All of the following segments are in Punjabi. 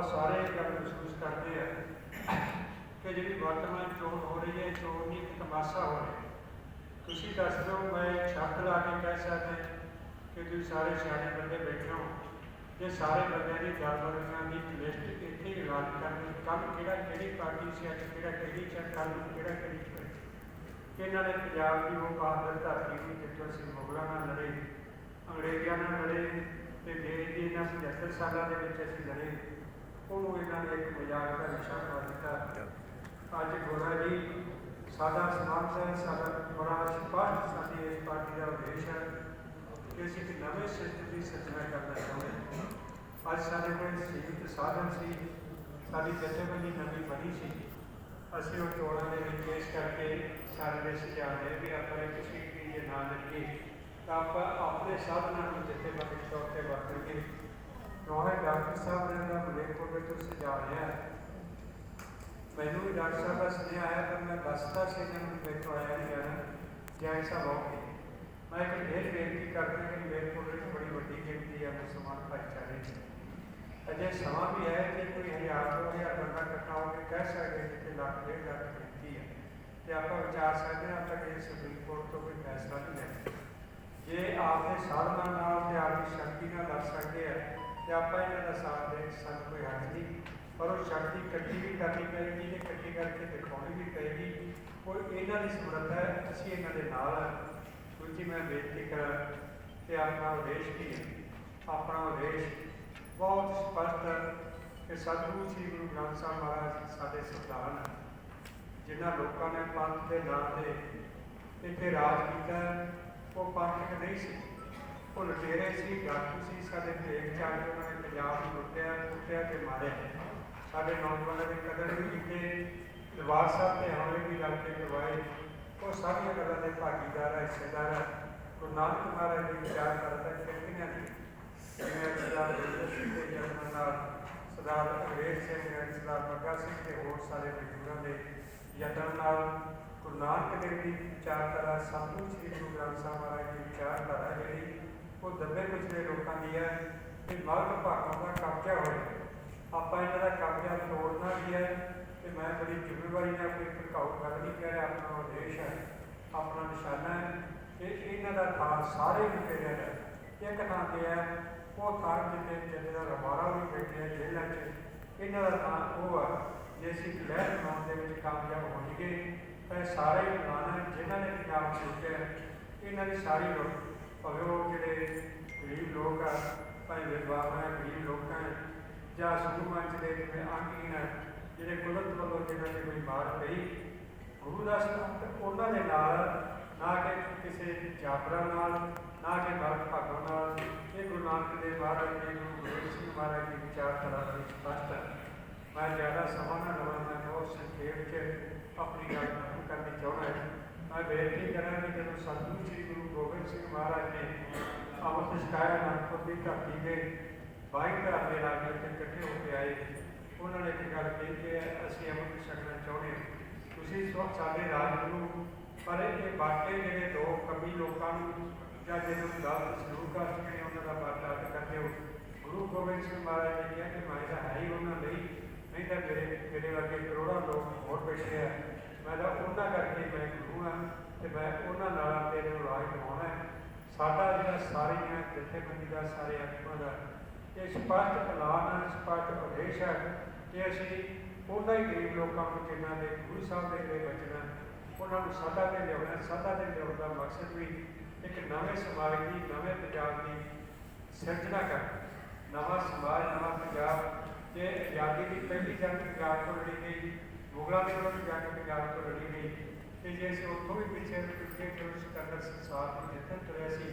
ਆਪਾਂ ਸਾਰੇ ਇਹ ਗੱਲ ਮਹਿਸੂਸ ਕਰਦੇ ਆ ਕਿ ਜਿਹੜੀ ਵਰਤਮਾਨ ਚੋਣ ਹੋ ਰਹੀ ਹੈ ਚੋਣ ਨਹੀਂ ਇੱਕ ਤਮਾਸ਼ਾ ਹੋ ਰਿਹਾ ਤੁਸੀਂ ਦੱਸ ਦਿਓ, ਮੈਂ ਛੱਤ ਲਾ ਕੇ ਕਹਿ ਸਕਦਾ ਕਿ ਤੁਸੀਂ ਸਾਰੇ ਸਿਆਣੇ ਬੰਦੇ ਬੈਠੇ ਹੋ, ਜੇ ਸਾਰੇ ਬੰਦਿਆਂ ਦੀ ਜਾਣਕਾਰੀਆਂ ਦੀ ਲਿਸਟ ਇੱਥੇ ਹੀ ਐਲਾਨ ਕਰਨੀ ਕੱਲ ਕਿਹੜਾ ਕਿਹੜੀ ਪਾਰਟੀ ਸੀ ਅੱਜ ਕਿਹੜਾ ਕਿਹੜੀ ਚ ਕੱਲ ਕਿਹੜਾ ਕਿਹੜੀ ਇਹਨਾਂ ਨੇ ਪੰਜਾਬ ਦੀ ਉਹ ਬਹਾਦਰ ਧਰਤੀ ਸੀ ਜਿੱਥੋਂ ਅਸੀਂ ਮੁਗਲਾਂ ਨਾਲ ਲੜੇ, ਅੰਗਰੇਜ਼ਾਂ ਨਾਲ ਲੜੇ ਤੇ ਦੇਸ਼ ਦੀ ਇਹਨਾਂ 75 ਸਾਲਾਂ ਦੇ ਵਿੱਚ ਅਸੀਂ ਲੜੇ। ਉਹਨੂੰ ਇਹਨਾਂ ਨੇ ਇੱਕ ਮਜ਼ਾਕ ਦਾ ਵਿਸ਼ਾ ਬਣਾ ਦਿੱਤਾ। ਅੱਜ ਗੋਰਾ ਜੀ, ਸਾਡਾ ਸਮਾਜ ਹੈ, ਸਾਡਾ ਬੜਾ ਸਪਸ਼ਟ ਸਾਡੀ ਇਸ ਪਾਰਟੀ ਦਾ ਉਦੇਸ਼ ਹੈ ਕਿ ਅਸੀਂ ਇੱਕ ਨਵੇਂ ਸਿਸਟਮ ਦੀ ਸਿਰਜਣਾ ਕਰਨਾ ਚਾਹੁੰਦੇ ਹਾਂ। ਅੱਜ ਸਾਡੇ ਕੋਲ ਸੀਮਿਤ ਸਾਧਨ ਸੀ, ਸਾਡੀ ਜਥੇਬੰਦੀ ਨਵੀਂ ਬਣੀ ਸੀ। ਅਸੀਂ ਉਹ ਚੋਣਾਂ ਦੇ ਵਿੱਚ ਇਸ ਕਰਕੇ ਸਾਰੇ ਦੇ ਸੁਝਾਅ ਨੇ ਵੀ ਆਪਾਂ ਇੱਕ ਕਿਸੇ ਵੀ ਜੇ ਨਾ ਲੱਗੇ ਤਾਂ ਆਪਾਂ ਆਪਣੇ ਸਾਧਨਾਂ ਨੂੰ ਜਥੇਬੰਦੀ ਤੌਰ ਤੇ ਵਰਤਣਗੇ। ਰੋਹੇ ਡਾਕਟਰ ਸਾਹਿਬ ਨੇ ਦਾ ਮਲੇਕਪੁਰ ਵਿੱਚ ਸੁਝਾਅ ਲਿਆ ਮੈਨੂੰ ਵੀ ਡਾਕਟਰ ਸਾਹਿਬ ਦਾ ਸੁਨੇਹਾ ਆਇਆ ਪਰ ਮੈਂ ਦੱਸਦਾ ਸੀ ਕਿ ਮੈਨੂੰ ਬੈਠੋ ਆਇਆ ਨਹੀਂ ਜਾਣਾ ਜੈ ਸਾਹਿਬ ਆਉਂਗੇ ਮੈਂ ਇੱਕ ਢੇਰ ਬੇਨਤੀ ਕਰਦਾ ਕਿ ਮਲੇਕਪੁਰ ਵਿੱਚ ਬੜੀ ਵੱਡੀ ਗਿਣਤੀ ਹੈ ਮੁਸਲਮਾਨ ਭਾਈਚਾਰੇ ਦੀ ਅਜੇ ਸਮਾਂ ਵੀ ਹੈ ਕਿ ਕੋਈ ਹਜ਼ਾਰ ਦੋ ਹਜ਼ਾਰ ਬੰਦਾ ਇਕੱਠਾ ਹੋ ਕੇ ਕਹਿ ਸਕਦੇ ਕਿ ਇੱਥੇ ਲੱਖ ਡੇਢ ਲੱਖ ਗਿਣਤੀ ਹੈ ਤੇ ਆਪਾਂ ਵਿਚਾਰ ਸਕਦੇ ਹਾਂ ਤੱਕ ਇਹ ਸੁਪਰੀਮ ਕੋਰਟ ਤੋਂ ਕੋਈ ਫੈਸਲਾ ਨਹੀਂ ਲੈਣਾ ਜੇ ਆਪਦੇ ਸਾਧਨਾਂ ਨਾਲ ਤੇ ਆਪਦੀ ਸ਼ਕਤੀ ਨਾਲ ਲੜ ਸਕਦੇ ਆ ਤੇ ਆਪਾਂ ਇਹਨਾਂ ਦਾ ਸਾਥ ਦੇ ਸਾਨੂੰ ਕੋਈ ਹੱਥ ਨਹੀਂ, ਪਰ ਉਹ ਸ਼ਕਤੀ ਇਕੱਠੀ ਵੀ ਕਰਨੀ ਪਏਗੀ ਤੇ ਇਕੱਠੀ ਕਰਕੇ ਦਿਖਾਉਣੀ ਵੀ ਪਏਗੀ। ਉਹ ਇਹਨਾਂ ਦੀ ਸਮਰੱਥਾ ਹੈ, ਅਸੀਂ ਇਹਨਾਂ ਦੇ ਨਾਲ ਹਾਂ। ਦੂਜੀ ਮੈਂ ਬੇਨਤੀ ਕਰਾਂ ਕਿ ਆਪਣਾ ਉਦੇਸ਼ ਕੀ ਹੈ? ਆਪਣਾ ਉਦੇਸ਼ ਬਹੁਤ ਸਪਸ਼ਟ ਹੈ ਕਿ ਸਤਿਗੁਰੂ ਸ੍ਰੀ ਗੁਰੂ ਗ੍ਰੰਥ ਸਾਹਿਬ ਮਹਾਰਾਜ ਸਾਡੇ ਸਰਦਾਰ ਹਨ ਜਿਨ੍ਹਾਂ ਲੋਕਾਂ ਨੇ ਪੰਥ ਦੇ ਨਾਂ ਤੇ ਇੱਥੇ ਰਾਜ ਕੀਤਾ, ਉਹ ਪੰਥਕ ਨਹੀਂ ਸੀ। ਉਹ ਲੁਟੇਰੇ ਸੀ ਡਾਕੂ ਸੀ, ਸਾਡੇ ਭੇਗ ਚਾਲ ਕੇ ਉਹਨਾਂ ਨੇ ਪੰਜਾਬ ਨੂੰ ਲੁੱਟਿਆ, ਕੁੱਟਿਆ ਤੇ ਮਾਰਿਆ। ਸਾਡੇ ਨੌਜਵਾਨਾਂ ਦੀ ਕਦਰ ਵੀ ਕੀਤੀ, ਦਰਬਾਰ ਸਾਹਿਬ ਤੇ ਹਮਲੇ ਵੀ ਰਲ ਕੇ ਕਰਵਾਏ। ਉਹ ਸਾਰੀਆਂ ਗੱਲਾਂ ਦੇ ਭਾਗੀਦਾਰ ਹੈ ਹਿੱਸੇਦਾਰ ਹੈ ਗੁਰੂ ਨਾਨਕ ਮਹਾਰਾਜ ਦੇ ਵਿਚਾਰ ਕਰਦਾ ਕਿੰਨੀਆਂ ਨੇ। ਜਿਵੇਂ ਸਰਦਾਰ ਦਲੀਪ ਸਿੰਘ ਦੇ ਜਨਮ ਨਾਲ ਸਰਦਾਰ ਅੰਗਰੇਜ਼ ਸਿੰਘ ਨੇ, ਸਰਦਾਰ ਬੱਗਾ ਸਿੰਘ ਤੇ ਹੋਰ ਸਾਰੇ ਮਜ਼ਦੂਰਾਂ ਦੇ ਯਤਨ ਨਾਲ ਗੁਰੂ ਨਾਨਕ ਦੇਵ ਦੀ ਵਿਚਾਰਧਾਰਾ ਸਤਿਗੁਰੂ ਸ੍ਰੀ ਗੁਰੂ ਗ੍ਰੰਥ ਸਾਹਿਬ ਮਹਾਰਾਜ ਦੀ ਵਿਚਾਰਧਾਰਾ ਜਿਹੜੀ ਉਹ ਦੱਬੇ ਪਿਛਲੇ ਲੋਕਾਂ ਦੀ ਹੈ ਕਿ ਮਰਦ ਭਾਗਾਂ ਦਾ ਕਬਜ਼ਾ ਹੋਇਆ। ਆਪਾਂ ਇਹਨਾਂ ਦਾ ਕਬਜ਼ਾ ਤੋੜਨਾ ਵੀ ਹੈ ਤੇ ਮੈਂ ਬੜੀ ਜ਼ਿੰਮੇਵਾਰੀ ਨਾਲ ਆਪਣੀ ਭੜਕਾਊ ਗੱਲ ਨਹੀਂ ਕਹਿ ਰਿਹਾ, ਆਪਣਾ ਉਦੇਸ਼ ਹੈ, ਆਪਣਾ ਨਿਸ਼ਾਨਾ ਹੈ ਕਿ ਇਹਨਾਂ ਦਾ ਥਾਂ ਸਾਰੇ ਲੁਟੇਰਿਆਂ ਦਾ ਇੱਕ ਥਾਂ ਤੇ ਹੈ, ਉਹ ਥਾਂ ਜਿੱਥੇ ਦਾ ਰਵਾਰਾ ਵੀ ਬੈਠੇ ਆ ਜੇਲ੍ਹਾਂ 'ਚ, ਇਹਨਾਂ ਦਾ ਥਾਂ ਉਹ ਹੈ ਜੇ ਅਸੀਂ ਲਹਿਰ ਬਣਾਉਣ ਦੇ ਵਿੱਚ ਕਾਮਯਾਬ ਹੋ ਜਾਈਏ, ਤਾਂ ਇਹ ਸਾਰੇ ਬਣਾਉਣਾ ਜਿਨ੍ਹਾਂ ਨੇ ਪੰਜਾਬ ਸੋਚਿਆ ਇਹਨਾਂ ਦੀ ਸਾਰੀ ਲੋਕ ਭਾਵੇਂ ਉਹ ਜਿਹੜੇ ਗਰੀਬ ਲੋਕ ਆ, ਭਾਵੇਂ ਵਿਦਵਾਨ ਹੈ ਗਰੀਬ ਲੋਕ ਹੈ ਜਾਂ ਸਮੂਹ ਦੇ ਜਿਵੇਂ ਆਂਗੀਨ ਹੈ ਜਿਹੜੇ ਕੁਦਰਤ ਵੱਲੋਂ ਜਿਹਨਾਂ ਦੀ ਕੋਈ ਮਾਰ ਪਈ, ਗੁਰੂ ਦਾ ਸਤਿ ਉਹਨਾਂ ਦੇ ਨਾਲ, ਨਾ ਕਿ ਕਿਸੇ ਜਾਬਰਾਂ ਨਾਲ, ਨਾ ਕਿ ਮਰਦ ਭਾਗਾਂ ਨਾਲ। ਇਹ ਗੁਰੂ ਨਾਨਕ ਦੇਵ ਮਹਾਰਾਜ ਜੀ ਗੁਰੂ ਗੋਬਿੰਦ ਸਿੰਘ ਮਹਾਰਾਜ ਦੀ ਵਿਚਾਰਧਾਰਾ ਦੀ ਸਪਸ਼ਟ ਹੈ ਮੈਂ ਜ਼ਿਆਦਾ ਸਮਾਂ ਨਾ ਲਵਾਂ, ਮੈਂ ਬਹੁਤ ਸੰਖੇਪ ਚ ਆਪਣੀ ਗੱਲ ਖਤਮ ਕਰਨੀ ਚਾਹੁੰਦਾ ਹਾਂ। ਮੈਂ ਬੇਨਤੀ ਕਰਾਂ ਕਿ ਜਦੋਂ ਸਤਿਗੁਰੂ ਸ੍ਰੀ ਗੁਰੂ ਗੋਬਿੰਦ ਸਿੰਘ ਮਹਾਰਾਜ ਨੇ ਅੰਮ੍ਰਿਤ ਛਕਾਇਆ ਅਨੰਦਪੁਰ ਦੀ ਧਰਤੀ ਦੇ ਬਾਈ ਘਰ ਦੇ ਲਾਗੇ ਉੱਤੇ ਇਕੱਠੇ ਹੋ ਕੇ ਆਏ ਉਹਨਾਂ ਨੇ ਇੱਕ ਗੱਲ ਕਹੀ ਕਿ ਅਸੀਂ ਅੰਮ੍ਰਿਤ ਛਕਣਾ ਚਾਹੁੰਦੇ ਹਾਂ ਤੁਸੀਂ ਸੋ ਸਾਡੇ ਰਾਜ ਨੂੰ ਪਰ ਇਹ ਬਾਕੀ ਜਿਹੜੇ ਦੋ ਕਮੀ ਲੋਕਾਂ ਨੂੰ ਜਾਂ ਜਿਹਨੂੰ ਗਲਤ ਸਲੂਕ ਕਰਦੇ ਨੇ ਉਹਨਾਂ ਦਾ ਬਰਤਾਵ ਕਰਦੇ ਹੋ ਗੁਰੂ ਗੋਬਿੰਦ ਸਿੰਘ ਮਹਾਰਾਜ ਨੇ ਕਿਹਾ ਕਿ ਮੈਂ ਤਾਂ ਹੈ ਹੀ ਉਹਨਾਂ ਲਈ ਨਹੀਂ ਤਾਂ ਮੇਰੇ ਮੇਰੇ ਵਰਗੇ ਕਰੋੜਾਂ ਲੋਕ ਹੋਰ ਬੈਠੇ ਆ ਮੈਂ ਤਾਂ ਉਹਨਾਂ ਕਰਕੇ ਮੈਂ ਗੁਰੂ ਹਾਂ ਤੇ ਮੈਂ ਉਹਨਾਂ ਨਾਲ ਤੇਰੇ ਨੂੰ ਰਾਜ ਦਿਵਾਉਣਾ ਹੈ। ਸਾਡਾ ਜਿਹੜਾ ਸਾਰੀਆਂ ਜਥੇਬੰਦੀ ਦਾ ਸਾਰੇ ਆਗੂਆਂ ਦਾ, ਇਹ ਸਪਸ਼ਟ ਐਲਾਨ ਹੈ, ਸਪਸ਼ਟ ਉਦੇਸ਼ ਹੈ ਕਿ ਅਸੀਂ ਉਹਨਾਂ ਹੀ ਗਰੀਬ ਲੋਕਾਂ ਨੂੰ ਜਿਨ੍ਹਾਂ ਦੇ ਗੁਰੂ ਸਾਹਿਬ ਦੇ ਲਈ ਬਚਣਾ ਉਹਨਾਂ ਨੂੰ ਸਾਡਾ ਤੇ ਲਿਆਉਣਾ ਸਾਡਾ ਤੇ ਲਿਆਉਣ ਦਾ ਮਕਸਦ ਵੀ ਇੱਕ ਨਵੇਂ ਸਮਾਜ ਦੀ, ਨਵੇਂ ਪੰਜਾਬ ਦੀ ਸਿਰਜਣਾ ਕਰਨਾ ਨਵਾਂ ਸਮਾਜ, ਨਵਾਂ ਪੰਜਾਬ ਤੇ ਆਜ਼ਾਦੀ ਦੀ ਪਹਿਲੀ ਜੰਗ ਪੰਜਾਬ ਤੋਂ ਲੜੀ ਗਈ, ਮੁਗਲਾਂ ਦੇ ਵਿਰੁੱਧ ਜੰਗ ਪੰਜਾਬ ਤੋਂ ਲੜੀ ਗਈ। ਜੇ ਅਸੀਂ ਉੱਥੋਂ ਵੀ ਪਿੱਛੇ ਪਿੱਛੇ ਜੋ ਸਿਕੰਦਰ ਸੰਸਾਰ ਨੂੰ ਜਿੱਤਣ ਤੁਰਿਆ ਸੀ,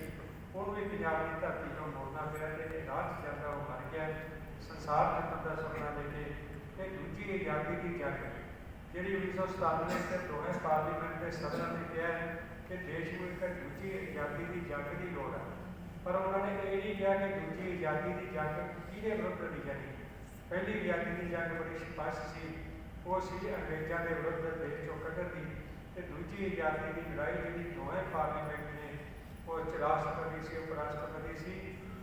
ਉਹਨੂੰ ਵੀ ਪੰਜਾਬ ਦੀ ਧਰਤੀ ਤੋਂ ਮੋੜਨਾ ਪਿਆ ਤੇ ਇਹ ਰਾਹ ਜਾਂਦਾ, ਉਹ ਮਰ ਗਿਆ। ਸੰਸਾਰ ਜਿੱਤਣ ਦਾ ਸੁਪਨਾ ਲੈ ਕੇ ਇਹ ਦੂਜੀ ਆਜ਼ਾਦੀ ਦੀ ਜੰਗ, ਜਿਹੜੀ 1997 ਤੇ ਦੋਵੇਂ ਪਾਰਲੀਮੈਂਟ ਦੇ ਸਦਨਾਂ ਨੇ ਕਿਹਾ ਕਿ ਦੇਸ਼ ਨੂੰ ਇੱਕ ਦੂਜੀ ਆਜ਼ਾਦੀ ਦੀ ਜੰਗ ਦੀ ਲੋੜ ਹੈ ਪਰ ਉਹਨਾਂ ਨੇ ਇਹ ਨਹੀਂ ਕਿਹਾ ਕਿ ਦੂਜੀ ਆਜ਼ਾਦੀ ਦੀ ਜੰਗ ਕਿਹਦੇ ਵਿਰੁੱਧ ਲੜੀ ਜਾਣੀ। ਪਹਿਲੀ ਆਜ਼ਾਦੀ ਦੀ ਜੰਗ ਬੜੀ ਸਪਸ਼ਟ ਸੀ, ਉਹ ਸੀ ਅੰਗਰੇਜ਼ਾਂ ਦੇ ਵਿਰੁੱਧ ਦੇਸ਼ ਚੋਂ ਕੱਢਣ ਦੀ। ਤੇ ਦੂਜੀ ਆਜ਼ਾਦੀ ਦੀ ਲੜਾਈ ਜਿਹੜੀ ਦੋਵੇਂ ਪਾਰਲੀਮੈਂਟ ਨੇ, ਉਹ ਚ ਰਾਸ਼ਟਰਪਤੀ ਸੀ ਉਪ ਰਾਸ਼ਟਰਪਤੀ ਸੀ,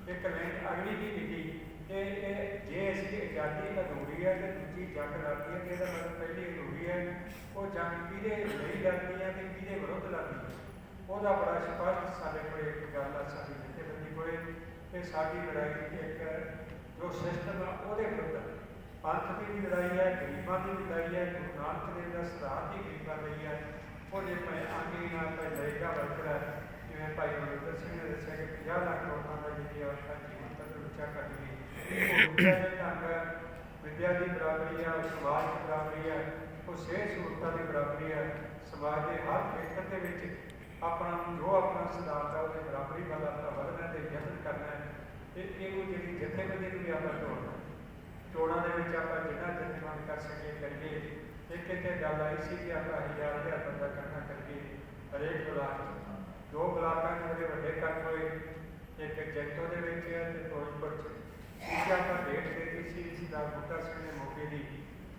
ਇੱਕ ਲਾਈਨ ਅਗਲੀ ਵੀ ਲਿਖੀ ਇਹ ਇਹ ਜੇ ਅਸੀਂ ਆਜ਼ਾਦੀ ਅਧੂਰੀ ਹੈ ਤੇ ਦੂਜੀ ਜੰਗ ਲੜਦੀ ਹੈ ਤੇ ਇਹਦਾ ਮਤਲਬ ਪਹਿਲੀ ਅਧੂਰੀ ਹੈ, ਉਹ ਜੰਗ ਕਿਹਦੇ ਲਈ ਲੜਦੀ ਹੈ ਤੇ ਕਿਹਦੇ ਵਿਰੁੱਧ ਲੜਦੀ ਹੈ? ਉਹਦਾ ਬੜਾ ਸਪਸ਼ਟ ਸਾਡੇ ਕੋਲ ਇੱਕ ਗੱਲ ਆ, ਸਾਡੀ ਜਥੇਬੰਦੀ ਕੋਲੇ, ਕਿ ਸਾਡੀ ਲੜਾਈ ਇੱਕ ਜੋ ਸਿਸਟਮ ਆ, ਉਹਦੇ ਵਿਰੁੱਧ ਪੰਥ ਦੀ ਵੀ ਲੜਾਈ ਹੈ, ਗਰੀਬਾਂ ਦੀ ਵੀ ਲੜਾਈ ਹੈ, ਗੁਰੂ ਨਾਨਕ ਦੇਵ ਦਾ ਸਿਧਾਂਤ ਹੀ ਗਰੀਬਾਂ ਲਈ ਹੈ। ਉਹ ਜੇ ਮੈਂ ਆਂਗੀ ਨਾਲ ਤਾਂ ਲੜੇਗਾ, ਵਰਕਰ ਜਿਵੇਂ ਭਾਈ ਅਮਰਿੰਦਰ ਸਿੰਘ ਨੇ ਦੱਸਿਆ ਕਿ 50 ਲੱਖ ਲੋਕਾਂ ਦਾ ਜਿਹੜੀ ਅਵਸਥਾ ਜੀਵਨ ਤੱਕ ਉੱਚਾ ਕਰ ਗਈ। ਉਹ ਦੇ ਢੰਗ ਵਿਦਿਆ ਦੀ ਬਰਾਬਰੀ ਹੈ ਸਮਾਜ ਦੀ ਬਰਾਬਰੀ ਹੈ, ਉਹ ਸਿਹਤ ਸਹੂਲਤਾਂ ਦੀ ਬਰਾਬਰੀ ਹੈ, ਸਮਾਜ ਦੇ ਹਰ ਖੇਤਰ ਦੇ ਵਿੱਚ ਆਪਣਾ ਜੋ ਆਪਣਾ ਸਿਧਾਂਤ ਹੈ, ਉਹਦੇ ਬਰਾਬਰੀ ਵੱਲ ਆਪਣਾ ਵਧਣਾ ਤੇ ਯਤਨ ਕਰਨਾ ਹੈ। ਤੇ ਇਹਨੂੰ ਜਿਹੜੀ ਜਥੇਬੰਦੀ ਨੂੰ ਵੀ ਆਪਾਂ ਤੋੜਨਾ ਚੋਣਾਂ ਦੇ ਵਿੱਚ ਆਪਾਂ ਜਿੰਨਾ ਜਥੇਬੰਦ ਕਰ ਸਕੀਏ, ਕਰੀਏ ਇੱਕ ਇੱਥੇ ਗੱਲ ਆਈ ਸੀ ਕਿ ਆਪਾਂ ਹਜ਼ਾਰ ਹਜ਼ਾਰ ਬੰਦਾ ਇਕੱਠਾ ਕਰਕੇ ਹਰੇਕ ਬਲਾਕ 'ਚ ਦੋ ਬਲਾਕਾਂ ਦੇ ਜਿਹੜੇ ਵੱਡੇ ਕੰਮ ਹੋਏ, ਇੱਕ ਜੈਤੋ ਦੇ ਵਿੱਚ ਹੈ ਤੇ ਫਿਰੋਜ਼ਪੁਰ 'ਚ। ਇੱਕ ਆਪਾਂ ਡੇਟ ਦਿੱਤੀ ਸੀ, ਸਰਦਾਰ ਬੁੱਟਾ ਸਿੰਘ ਦੇ ਮੌਕੇ ਦੀ।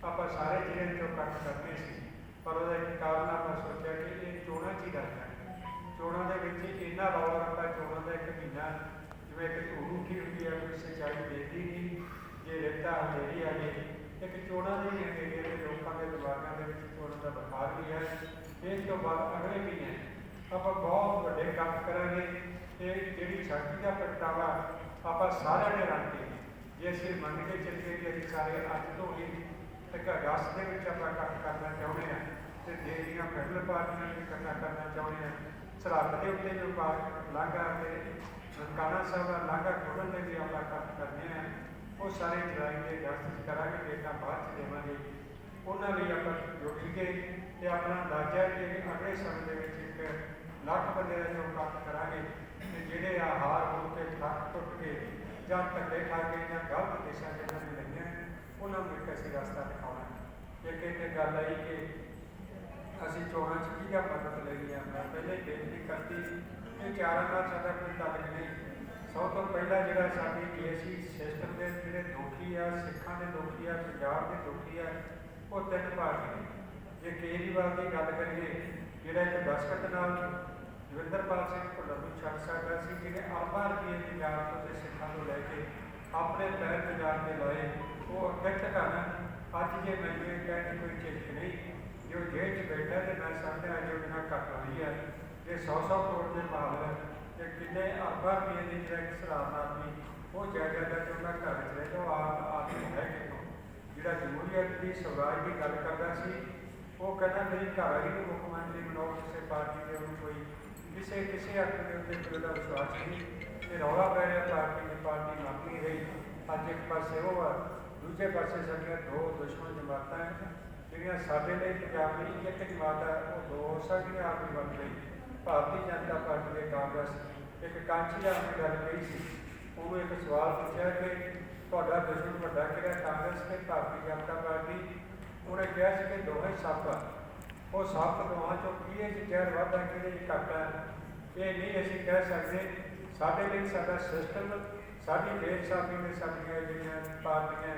ਆਪਾਂ ਸਾਰੇ ਜ਼ਿਲ੍ਹੇ ਚੋਂ ਕੱਟ ਕਰਨੇ ਸੀ। ਪਰ ਉਹਦਾ ਇੱਕ ਕਾਰਨ ਆਪਾਂ ਸੋਚਿਆ ਕਿ ਇਹ ਚੋਣਾਂ 'ਚ ਹੀ ਕਰਨਾ ਚੋਣਾਂ ਦੇ ਵਿੱਚ ਇੰਨਾ ਰੌਲਾ ਰੱਖਾ ਚੋਣਾਂ ਦਾ ਇੱਕ ਮਹੀਨਾ, ਜਿਵੇਂ ਕਿ ਧੂੜ ਉੱਠੀ ਹੁੰਦੀ ਹੈ, ਕੋਈ ਸਿੰਚਾਈ ਦੇਦੀ ਨਹੀਂ, ਜੇ ਰੇਤਾ ਹਨੇਰੀ ਆ ਗਈ ਇੱਕ ਚੋਣਾਂ ਦੇ ਹੀ ਦੇ ਲੋਕਾਂ ਦੇ ਦਰਬਾਰਾਂ ਦੇ ਵਿੱਚ ਚੋਣਾਂ ਦਾ ਵਪਾਰ ਵੀ ਹੈ ਇਸ ਤੋਂ ਬਾਅਦ ਅਗਲੇ ਮਹੀਨੇ ਆਪਾਂ ਬਹੁਤ ਵੱਡੇ ਕੰਮ ਕਰਾਂਗੇ ਤੇ ਜਿਹੜੀ ਸ਼ਕਤੀ ਦਾ ਪ੍ਰਗਟਾਵਾ ਆਪਾਂ ਸਾਰਿਆਂ ਨੇ ਰਲ ਕੇ, ਜੇ ਅਸੀਂ ਮੰਨ ਕੇ ਚੱਲੀਏ ਕਿ ਅਸੀਂ ਸਾਰੇ ਅੱਜ ਤੋਂ ਹੀ ਇੱਕ ਅਗਸਤ ਦੇ ਵਿੱਚ ਆਪਾਂ ਕੰਮ ਕਰਨਾ ਚਾਹੁੰਦੇ ਹਾਂ ਤੇ ਦੇਸ਼ ਦੀਆਂ ਫੈਡਰਲ ਪਾਰਟੀਆਂ ਨੂੰ ਇਕੱਠਾ ਕਰਨਾ ਚਾਹੁੰਦੇ ਹਾਂ, ਸਰਹੱਦ ਦੇ ਉੱਤੇ ਜੋ ਪਾਰ ਲਾਂਘਾ ਤੇ ਨਨਕਾਣਾ ਸਾਹਿਬ ਦਾ ਲਾਂਘਾ ਖੋਲਣ ਦੇ ਵੀ ਆਪਾਂ ਕੰਮ ਕਰਨੇ ਆ ਉਹ ਸਾਰੇ ਜੁਲਾਈ ਦੇ ਅਗਸਤ ਚ ਕਰਾਂਗੇ ਡੇਟਾ ਬਾਅਦ ਚ ਦੇਵਾਂਗੇ। ਉਹਨਾਂ ਲਈ ਆਪਾਂ ਜੋੜੀਏ ਤੇ ਆਪਣਾ ਅੰਦਾਜ਼ਾ ਹੈ ਕਿ ਅਗਲੇ ਸਮੇਂ ਦੇ ਵਿੱਚ ਇੱਕ ਲੱਖ ਬੰਦੇ ਦਾ ਜੋ ਕੰਮ ਕਰਾਂਗੇ ਤੇ ਜਿਹੜੇ ਆ ਹਾਰ ਹੋ ਕੇ ਥੱਕ ਟੁੱਟ ਕੇ ਜਾਂ ਧੱਕੇ ਖਾ ਕੇ ਜਾਂ ਗਲਤ ਦਿਸ਼ਾ ਜਿਹਨਾਂ ਨੇ ਲਈਆਂ ਉਹਨਾਂ ਨੂੰ ਇੱਕ ਅਸੀਂ ਰਸਤਾ ਦਿਖਾਉਣਾ। ਇੱਕ ਇੱਕ ਗੱਲ ਆਈ ਕਿ ਅਸੀਂ ਚੋਣਾਂ 'ਚ ਕਿਹਦਾ ਮਦਦ ਲਈ ਆ ਮੈਂ ਪਹਿਲੇ ਬੇਨਤੀ ਕਰਤੀ ਕਿ ਚਾਰਾਂ ਨਾਲ ਸਾਡਾ ਕੋਈ ਤਾਲੁਕ ਨਹੀਂ। ਸਭ ਤੋਂ ਪਹਿਲਾਂ ਜਿਹੜਾ ਸਾਡੀ ਬੀਐਸਸੀ ਸਿਸਟਮ ਦੇ ਜਿਹੜੇ ਦੋਖੀ ਆ, ਸਿੱਖਾਂ ਦੇ ਦੋਖੀ ਆ, ਪੰਜਾਬ ਦੇ ਦੋਖੀ ਆ, ਉਹ ਤਿੰਨ ਭਾਗ ਨੇ। ਜੇ ਕੇਜਰੀਵਾਲ ਦੀ ਗੱਲ ਕਰੀਏ, ਜਿਹੜਾ ਇੱਕ ਦਸਖਤ ਨਾਲ ਜਵਿੰਦਰਪਾਲ ਸਿੰਘ ਭੁੱਲਰ ਨੂੰ ਛੱਡ ਸਕਦਾ ਸੀ, ਜਿਹਨੇ ਆਪਾਂ ਰੁਪਏ ਪੰਜਾਬ ਤੋਂ ਤੇ ਸਿੱਖਾਂ ਤੋਂ ਲੈ ਕੇ ਆਪਣੇ ਪੈਰ ਪੰਜਾਬ ਦੇ ਲਾਏ, ਉਹ ਅਕਟ ਕਰਨ ਅੱਜ ਜੇ ਮੈਨੂੰ ਇਹ ਕਹਿਣ ਦੀ ਕੋਈ ਚਿੱਤ ਨਹੀਂ, ਜੋ ਜੇਲ੍ਹ 'ਚ ਬੈਠਾ ਤੇ ਮੈਂ ਸਮਝਦਾ ਜੋ ਬਿਨਾਂ ਘੱਟ ਹੋਈ ਹੈ ਇਹ 100 100 ਕਰੋੜ ਦੇ ਮਾਮਲੇ ਤੇ ਕਿੰਨੇ ਅਰਬਾਂ ਰੁਪਏ ਦੀ ਜਿਹੜਾ ਇੱਕ ਸਰਾਬ ਆਦਮੀ ਉਹ ਜਾਇਦਾਦ ਹੈ ਉਹਨਾਂ ਘਰ 'ਚ ਰਹਿ ਉਹ ਆਪ ਆਦਮੀ ਹੈ ਕਿੱਥੋਂ? ਜਿਹੜਾ ਜਮਹੂਰੀਅਤ ਦੀ ਸਵਰਾਜ ਦੀ ਗੱਲ ਕਰਦਾ ਸੀ, ਉਹ ਕਹਿੰਦਾ ਮੇਰੀ ਘਰ ਵਾਲੀ ਨੂੰ ਮੁੱਖ ਮੰਤਰੀ ਬਣਾਓ, ਕਿਸੇ ਪਾਰਟੀ ਦੇ ਉਹਨੂੰ ਕੋਈ ਕਿਸੇ ਕਿਸੇ ਹੱਕ ਦੇ ਉੱਤੇ ਕੋਈ ਦਾ ਵਿਸ਼ਵਾਸ ਨਹੀਂ। ਤੇ ਰੌਲਾ ਪੈ ਰਿਹਾ, ਪਾਰਟੀ ਦੀ ਪਾਰਟੀ ਮੰਗ ਰਹੀ। ਅੱਜ ਇੱਕ ਪਾਸੇ ਉਹ ਆ, ਦੂਜੇ ਪਾਸੇ ਸਾਡੀਆਂ ਦੋ ਦੁਸ਼ਮਣ ਜਮਾਤਾਂ ਜਿਹੜੀਆਂ ਸਾਡੇ ਲਈ ਪੰਜਾਬ ਲਈ ਇੱਕ ਜਮਾਤ ਹੈ, ਉਹ ਦੋ ਸਾਡੀਆਂ ਸਕਦੀਆਂ ਆਪਣੀ ਵੰਡ ਲਈ ਭਾਰਤੀ ਜਨਤਾ ਪਾਰਟੀ ਦੇ ਕਾਂਗਰਸ ਇੱਕ ਕਾਂਚੀ ਦਾ ਨੇ ਗੱਲ ਕਹੀ ਸੀ ਉਹਨੂੰ ਇੱਕ ਸਵਾਲ ਪੁੱਛਿਆ ਕਿ ਤੁਹਾਡਾ ਦੁਸ਼ਮਣ ਵੱਡਾ ਕਿਹੜਾ ਕਾਂਗਰਸ ਤੇ ਭਾਰਤੀ ਜਨਤਾ ਪਾਰਟੀ? ਉਹਨੇ ਕਿਹਾ ਸੀ ਕਿ ਦੋਵੇਂ ਸੱਪ ਆ। ਉਹ ਸੱਪ ਦੋਹਾਂ ਚੋਂ ਕਿਹਦੇ ਚ ਜ਼ਹਿਰ ਵਾਧਾ ਕਿਹਦੇ ਚ ਘੱਟ ਇਹ ਨਹੀਂ ਅਸੀਂ ਕਹਿ ਸਕਦੇ ਸਾਡੇ ਲਈ ਸਾਡਾ ਸਿਸਟਮ ਸਾਡੀ ਬੇਇਨਸਾਫੀ ਨੇ ਸਾਡੀਆਂ ਜਿਹੜੀਆਂ ਪਾਰਟੀਆਂ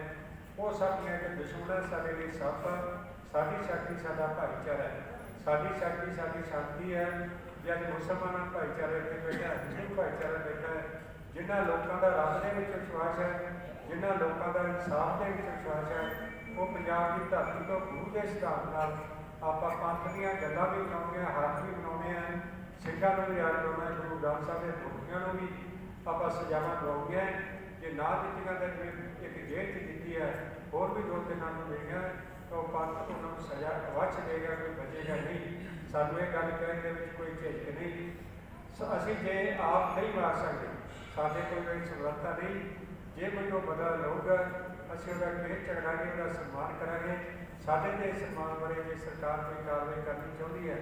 ਉਹ ਸਾਡੀਆਂ ਇੱਕ ਦੁਸ਼ਮਣ ਹੈ, ਸਾਡੇ ਲਈ ਸੱਪ ਆ। ਸਾਡੀ ਸ਼ਕਤੀ ਸਾਡਾ ਭਾਈਚਾਰਾ ਹੈ। ਸਾਡੀ ਸ਼ਕਤੀ ਸਾਡੀ ਸ਼ਾਂਤੀ ਹੈ। ਜੇ ਅੱਜ ਮੁਸਲਮਾਨਾਂ ਭਾਈਚਾਰੇ ਤੇ ਬੈਠਾ ਹੈ ਹਿੰਦੂ ਭਾਈਚਾਰਾ ਬੈਠਾ ਹੈ, ਜਿਨ੍ਹਾਂ ਲੋਕਾਂ ਦਾ ਰੱਬ ਦੇ ਵਿੱਚ ਵਿਸ਼ਵਾਸ ਹੈ, ਜਿਨ੍ਹਾਂ ਲੋਕਾਂ ਦਾ ਇਨਸਾਫ ਦੇ ਵਿੱਚ ਵਿਸ਼ਵਾਸ ਹੈ, ਉਹ ਪੰਜਾਬ ਦੀ ਧਰਤੀ ਤੋਂ ਗੁਰੂ ਦੇ ਸਿਧਾਂਤ ਨਾਲ ਆਪਾਂ ਪੰਥ ਦੀਆਂ ਗੱਲਾਂ ਵੀ ਬਣਾਉਂਦੇ ਹਾਂ, ਹੱਥ ਵੀ ਬਣਾਉਂਦੇ ਹਾਂ, ਸਿੱਖਾਂ ਨੂੰ ਵੀ ਯਾਦ ਕਰਨਾ ਗੁਰੂ ਗ੍ਰੰਥ ਸਾਹਿਬ ਦੇ ਹੁਕਮਾਂ ਨੂੰ ਵੀ ਆਪਾਂ ਸਜ਼ਾਵਾਂ ਦਵਾਉਂਦੇ ਹਾਂ। ਜੇ ਨਾ ਦਿੱਤੀਆਂ ਤਾਂ ਜਿਵੇਂ ਇੱਕ ਜੇਲ੍ਹ 'ਚ ਦਿੱਤੀ ਹੈ, ਹੋਰ ਵੀ ਦੋ ਤਿੰਨਾਂ ਨੂੰ ਮਿਲੀਆਂ ਤਾਂ ਉਹ ਪੰਥ ਉਹਨਾਂ ਨੂੰ ਸਜ਼ਾ ਅਵੱਛ ਦੇਗਾ ਕੋਈ ਬਚੇਗਾ ਨਹੀਂ। ਸਾਨੂੰ ਇਹ ਗੱਲ ਕਹਿਣ ਦੇ ਵਿੱਚ ਕੋਈ ਝਿਜਕ ਨਹੀਂ। ਸ- ਅਸੀਂ ਜੇ ਆਪ ਨਹੀਂ ਮਾਰ ਸਕਦੇ, ਸਾਡੇ ਕੋਲ ਕੋਈ ਸਮਰੱਥਾ ਨਹੀਂ। ਜੇ ਕੋਈ ਉਹ ਬਦਲਾ ਲਊਗਾ, ਅਸੀਂ ਉਹਦਾ ਖੇਤ ਚੜਾਂਗੇ ਉਹਦਾ ਸਨਮਾਨ ਕਰਾਂਗੇ। ਸਾਡੇ ਤੇ ਸਨਮਾਨ ਬਾਰੇ ਜੇ ਸਰਕਾਰ ਕੋਈ ਕਾਰਵਾਈ ਕਰਨੀ ਚਾਹੁੰਦੀ ਹੈ